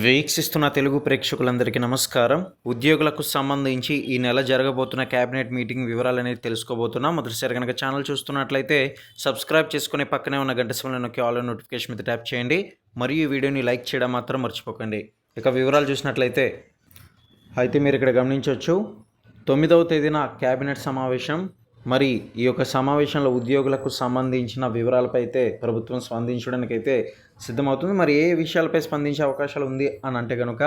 వీక్షిస్తున్న తెలుగు ప్రేక్షకులందరికీ నమస్కారం. ఉద్యోగులకు సంబంధించి ఈ నెల జరగబోతున్న క్యాబినెట్ మీటింగ్ వివరాలు అనేది తెలుసుకోబోతున్నాం. మొదటిసారి కనుక ఛానల్ చూస్తున్నట్లయితే సబ్స్క్రైబ్ చేసుకుని పక్కనే ఉన్న గంట సమయంలో నొక్కి ఆల్ నోటిఫికేషన్ మీద ట్యాప్ చేయండి. మరియు ఈ వీడియోని లైక్ చేయడం మాత్రం మర్చిపోకండి. ఇక వివరాలు చూసినట్లయితే అయితే మీరు ఇక్కడ గమనించవచ్చు. తొమ్మిదవ తేదీన క్యాబినెట్ సమావేశం. మరి ఈ యొక్క సమావేశంలో ఉద్యోగులకు సంబంధించిన వివరాలపై అయితే ప్రభుత్వం స్పందించడానికి అయితే సిద్ధమవుతుంది. మరి ఏ విషయాలపై స్పందించే అవకాశాలు ఉంది అని అంటే కనుక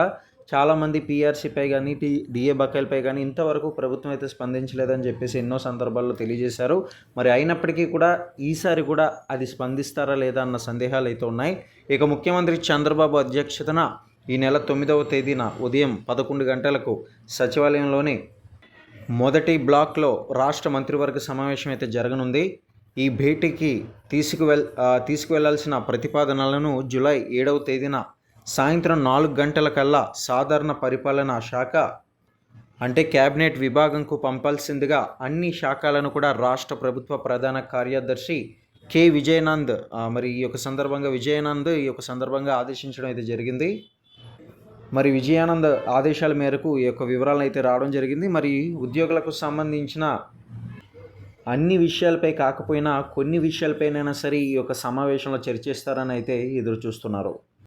చాలామంది పీఆర్సీపై కానీ టీ డిఏ బకాయిలపై కానీ ఇంతవరకు ప్రభుత్వం అయితే స్పందించలేదని చెప్పేసి ఎన్నో సందర్భాల్లో తెలియజేశారు. మరి అయినప్పటికీ కూడా ఈసారి కూడా అది స్పందిస్తారా లేదా అన్న సందేహాలు అయితే ఉన్నాయి. ఇక ముఖ్యమంత్రి చంద్రబాబు అధ్యక్షతన ఈ నెల తొమ్మిదవ తేదీన ఉదయం పదకొండు గంటలకు సచివాలయంలోని మొదటి బ్లాక్లో రాష్ట్ర మంత్రివర్గ సమావేశం అయితే జరగనుంది. ఈ భేటీకి తీసుకువెల్ తీసుకువెళ్ళాల్సిన ప్రతిపాదనలను జూలై ఏడవ తేదీన సాయంత్రం నాలుగు గంటల కల్లా సాధారణ పరిపాలనా శాఖ అంటే కేబినెట్ విభాగంకు పంపాల్సిందిగా అన్ని శాఖలను కూడా రాష్ట్ర ప్రభుత్వ ప్రధాన కార్యదర్శి కె. విజయనంద్ మరి ఈ యొక్క సందర్భంగా విజయనంద్ ఈ యొక్క సందర్భంగా ఆదేశించడం అయితే జరిగింది. మరి విజయానంద్ ఆదేశాల మేరకు ఈ యొక్క వివరాలను అయితే రావడం జరిగింది. మరి ఉద్యోగులకు సంబంధించిన అన్ని విషయాలపై కాకపోయినా కొన్ని విషయాలపైనైనా సరే ఈ యొక్క సమావేశంలో చర్చిస్తారని అయితే ఎదురు చూస్తున్నారు